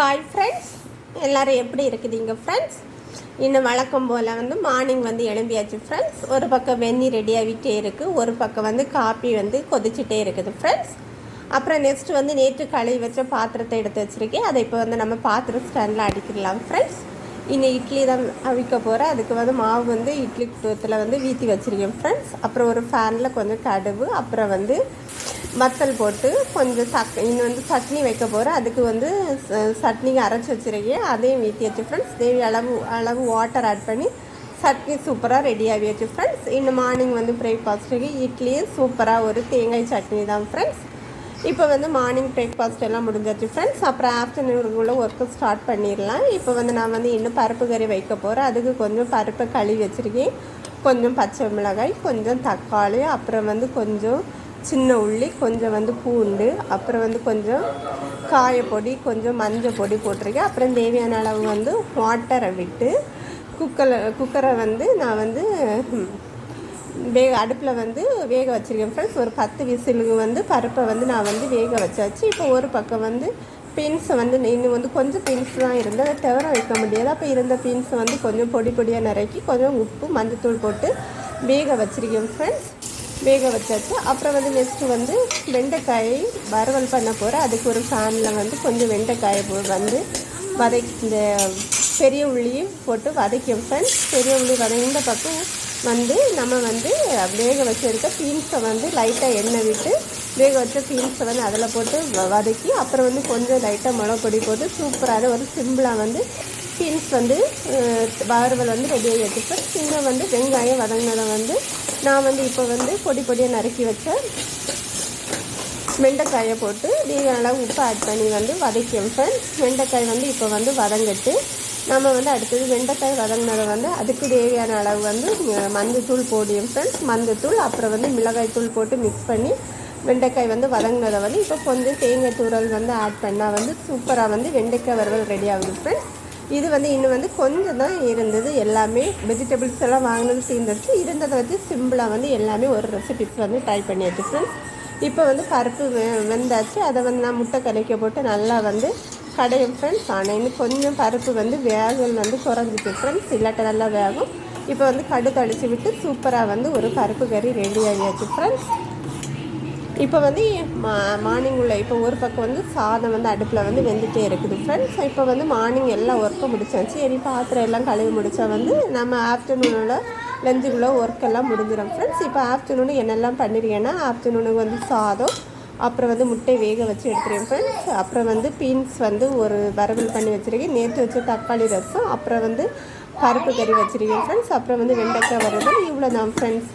Hi friends எல்லோரும் எப்படி இருக்குதுங்க ஃப்ரெண்ட்ஸ் இன்னும் வழக்கம் போல் வந்து மார்னிங் வந்து எழும்பியாச்சு ஃப்ரெண்ட்ஸ் ஒரு பக்கம் வெந்நி ரெடியாகிட்டே இருக்குது ஒரு பக்கம் வந்து காப்பி வந்து கொதிச்சுட்டே இருக்குது ஃப்ரெண்ட்ஸ் அப்புறம் நெக்ஸ்ட் வந்து நேற்று கழுவி வச்ச பாத்திரத்தை எடுத்து வச்சுருக்கேன். அதை இப்போ வந்து நம்ம பாத்திரம் ஸ்டாண்டில் அடிக்கிடலாம் ஃப்ரெண்ட்ஸ் இன்னும் இட்லி தான் அவிக்க போகிறேன் அதுக்கு வந்து மாவு வந்து இட்லி குட்டத்தில் வந்து வீற்றி வச்சுருக்கேன் ஃப்ரெண்ட்ஸ் அப்புறம் ஒரு ஃபேனில் கொஞ்சம் கடுவு அப்புறம் வந்து வத்தல் போட்டு கொஞ்சம் சக் இன்னும் வந்து சட்னி வைக்க போகிறேன் அதுக்கு வந்து சட்னி சட்னிக்கு அரைச்சி வச்சுருக்கேன். அதையும் வீட்டியாச்சு ஃப்ரெண்ட்ஸ் தேவி அளவு அளவு வாட்டர் ஆட் பண்ணி சட்னி சூப்பராக ரெடி ஆகியாச்சு ஃப்ரெண்ட்ஸ் இன்னும் மார்னிங் வந்து பிரேக்ஃபாஸ்ட்டுக்கு இட்லியும் சூப்பராக ஒரு தேங்காய் சட்னி தான் ஃப்ரெண்ட்ஸ் இப்போ வந்து மார்னிங் பிரேக்ஃபாஸ்ட் எல்லாம் முடிஞ்சாச்சு ஃப்ரெண்ட்ஸ் அப்புறம் ஆஃப்டர்நூனுக்குள்ளே ஒர்க்கு ஸ்டார்ட் பண்ணிடலாம். இப்போ வந்து நான் வந்து இன்னும் பருப்பு கறி வைக்க போகிறேன் அதுக்கு கொஞ்சம் பருப்பை கழுவி வச்சுருக்கேன். கொஞ்சம் பச்சை மிளகாய் கொஞ்சம் தக்காளி அப்புறம் வந்து கொஞ்சம் சின்ன உள்ளி கொஞ்சம் வந்து பூண்டு அப்புறம் வந்து கொஞ்சம் காயப்பொடி கொஞ்சம் மஞ்சள் பொடி போட்டிருக்கேன். அப்புறம் தேவையான அளவு வந்து வாட்டரை விட்டு குக்கரில் குக்கரை வந்து நான் வந்து வேக அடுப்பில் வந்து வேக வச்சுருக்கேன் ஃப்ரெண்ட்ஸ் ஒரு பத்து விசிலுக்கு வந்து பருப்பை வந்து நான் வந்து வேக வச்சாச்சு. இப்போ ஒரு பக்கம் வந்து பீன்ஸை வந்து இன்னும் வந்து கொஞ்சம் பீன்ஸ் தான் இருந்து அதை தவிர வைக்க முடியாது. அப்போ இருந்த பீன்ஸை வந்து கொஞ்சம் பொடி பொடியாக நிறக்கி கொஞ்சம் உப்பு மஞ்சத்தூள் போட்டு வேக வச்சுருக்கேன் ஃப்ரெண்ட்ஸ் வேக வச்சாச்சு. அப்புறம் வந்து நெக்ஸ்ட்டு வந்து வெண்டைக்காயை வறுவல் பண்ண போகிறேன் அதுக்கு ஒரு ஃபேனில் வந்து கொஞ்சம் வெண்டைக்காயை போ- வந்து வதக்கி இந்த பெரிய உள்ளியும் போட்டு வதக்கி ஃப்ரெண்ட்ஸ் பெரிய உள்ளி வதங்கின பக்கம் வந்து நம்ம வந்து வேக வச்சிருக்க பீன்ஸை வந்து லைட்டாக எண்ணெய் விட்டு வேக வச்ச பீன்ஸை வந்து அதில் போட்டு வ- வதக்கி அப்புறம் வந்து கொஞ்சம் லைட்டாக மிளகு பொடி போட்டு சூப்பரான ஒரு சிம்பிளாக வந்து பீன்ஸ் வந்து வறுவல் வந்து ரெடியாக எடுத்துப்பேன் சின்ன வந்து வெங்காயம் வதங்கினதை வந்து நான் வந்து இப்போ வந்து பொடி பொடியாக நறுக்கி வச்ச வெண்டைக்காயை போட்டு நீங்கள் நல்லா உப்பு ஆட் பண்ணி வந்து வதக்கியும் ஃப்ரெண்ட்ஸ் வெண்டைக்காய் வந்து இப்போ வந்து வதங்கட்டு. நம்ம வந்து அடுத்தது வெண்டைக்காய் வதங்கினதை வந்து அதுக்கு தேவையான அளவு வந்து மஞ்சத்தூள் போடியும் ஃப்ரெண்ட்ஸ் மஞ்சத்தூள் அப்புறம் வந்து மிளகாய் தூள் போட்டு மிக்ஸ் பண்ணி வெண்டைக்காய் வந்து வதங்கினதை வந்து இப்போ கொஞ்சம் தேங்காய் தூரல் வந்து ஆட் பண்ணால் வந்து சூப்பராக வந்து வெண்டைக்காய் வறுவல் ரெடி ஆகுது ஃப்ரெண்ட்ஸ் இது வந்து இன்னும் வந்து கொஞ்சம் தான் இருந்தது. எல்லாமே வெஜிடபிள்ஸ் எல்லாம் வாங்கினது சேர்ந்துருச்சு. இருந்ததை வச்சு சிம்பிளாக வந்து எல்லாமே ஒரு ரெசிபிஸ் வந்து ட்ரை பண்ணியாச்சு ஃப்ரெண்ட்ஸ் இப்போ வந்து பருப்பு வெ- வெந்தாச்சு. அதை வந்து நான் முட்டை கலைக்க போட்டு நல்லா வந்து கடையும் ஃப்ரெண்ட்ஸ் ஆனால் இன்னும் கொஞ்சம் பருப்பு வந்து வேகல் வந்து குறைஞ்சிட்டு ஃப்ரெண்ட்ஸ் இல்லாட்ட நல்லா வேகும். இப்போ வந்து கடு தளிச்சு விட்டு சூப்பராக வந்து ஒரு பருப்பு கறி ரெடி ஆகியாச்சு ஃப்ரெண்ட்ஸ் இப்போ வந்து மா மார்னிங் உள்ள இப்போ ஒரு பக்கம் வந்து சாதம் வந்து அடுப்பில் வந்து வெந்துகிட்டே இருக்குது ஃப்ரெண்ட்ஸ் இப்போ வந்து மார்னிங் எல்லா ஒர்க்கும் முடிச்சாச்சு. சரி பாத்திரம் எல்லாம் கழுவி முடித்தா வந்து நம்ம ஆஃப்டர்நூனில் லஞ்சுக்குள்ளே ஒர்க் எல்லாம் முடிஞ்சிடும் ஃப்ரெண்ட்ஸ் இப்போ ஆஃப்டர்நூனு என்னெல்லாம் பண்ணிருக்கேன்னா ஆஃப்டர்நூனுக்கு வந்து சாதம் அப்புறம் வந்து முட்டை வேக வச்சு எடுத்துருவேன் ஃப்ரெண்ட்ஸ் அப்புறம் வந்து பீன்ஸ் வந்து ஒரு வறுவல் பண்ணி வச்சுருக்கேன். நேற்று வச்ச தக்காளி ரசம் அப்புறம் வந்து பருப்பு கறி வச்சுருக்கேன் ஃப்ரெண்ட்ஸ் அப்புறம் வந்து வெண்டைக்காய் வறுவல் இவ்வளோ தான் ஃப்ரெண்ட்ஸ்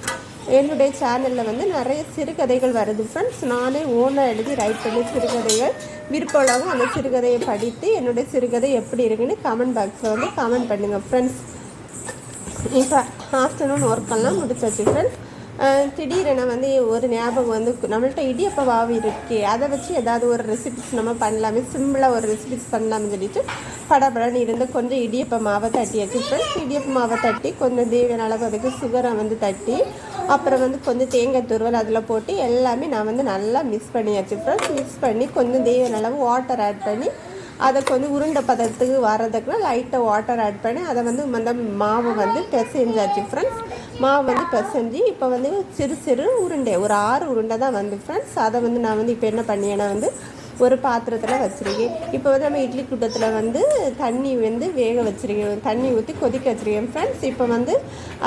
என்னுடைய சேனலில் வந்து நிறைய சிறுகதைகள் வருது ஃப்ரெண்ட்ஸ் நானே ஓனாக எழுதி ரைட் பண்ணி சிறுகதைகள் விருப்பம் அந்த சிறுகதையை படித்து என்னுடைய சிறுகதை எப்படி இருக்குன்னு கமெண்ட் பாக்ஸில் வந்து கமெண்ட் பண்ணுங்கள் ஃப்ரெண்ட்ஸ் இப்போ ஆஃப்டர்நூன் ஒர்க்கெல்லாம் முடிச்சாச்சு ஃப்ரெண்ட்ஸ் திடீரென வந்து ஒரு ஞாபகம் வந்து நம்மள்ட்ட இடியப்ப வாவு இருக்கே அதை வச்சு ஏதாவது ஒரு ரெசிபிஸ் நம்ம பண்ணலாமே சிம்பிளாக ஒரு ரெசிபிஸ் பண்ணலாம்னு சொல்லிட்டு படபடன்னு இருந்து கொஞ்சம் இடியப்ப மாவை தட்டியாச்சு ஃப்ரெண்ட்ஸ் இடியப்ப மாவை தட்டி கொஞ்சம் தேவையான அளவு அதுக்கு சுகரை வந்து தட்டி அப்புறம் வந்து கொஞ்சம் தேங்காய் துருவல் அதில் போட்டு எல்லாமே நான் வந்து நல்லா மிக்ஸ் பண்ணியாச்சு. ஃப்ரெண்ட்ஸ் மிக்ஸ் பண்ணி கொஞ்சம் தேவையான அளவு வாட்டர் ஆட் பண்ணி அதை கொஞ்சம் உருண்டை பதத்துக்கு வர்றதுக்குள்ள லைட்டாக வாட்டர் ஆட் பண்ணி அதை வந்து அந்த மாவை வந்து பிசைஞ்சாச்சு ஃப்ரெண்ட்ஸ் மாவு வந்து பிசைஞ்சு இப்போ வந்து சிறு சிறு உருண்டை ஒரு ஆறு உருண்டை தான் வந்து ஃப்ரெண்ட்ஸ் அதை வந்து நான் வந்து இப்போ என்ன பண்ணியேன்னா வந்து ஒரு பாத்திரத்தில் வச்சுருக்கேன். இப்போ வந்து நம்ம இட்லி கூட்டத்தில் வந்து தண்ணி வந்து வேக வச்சுருக்கேன். தண்ணி ஊற்றி கொதிக்க வச்சுருக்கேன். ஃப்ரெண்ட்ஸ் இப்போ வந்து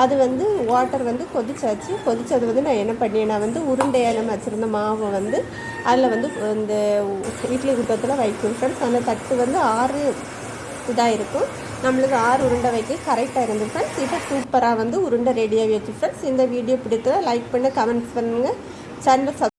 அது வந்து வாட்டர் வந்து கொதிச்சாச்சு. கொதிச்சது வந்து நான் என்ன பண்ணியேன்னா வந்து உருண்டையாக நம்ம வச்சுருந்த மாவை வந்து அதில் வந்து இந்த இட்லி கூட்டத்தில் வைக்கும். ஃப்ரெண்ட்ஸ் அந்த தட்டு வந்து ஆறு இதாக இருக்கும். நம்மளுக்கு ஆறு உருண்டை வைக்க கரெக்டாக இருந்து ஃப்ரெண்ட்ஸ் இப்போ சூப்பராக வந்து உருண்டை ரெடியாகி வச்சு. ஃப்ரெண்ட்ஸ் இந்த வீடியோ பிடித்ததை லைக் பண்ணி கமெண்ட்ஸ் பண்ணுங்கள் சப்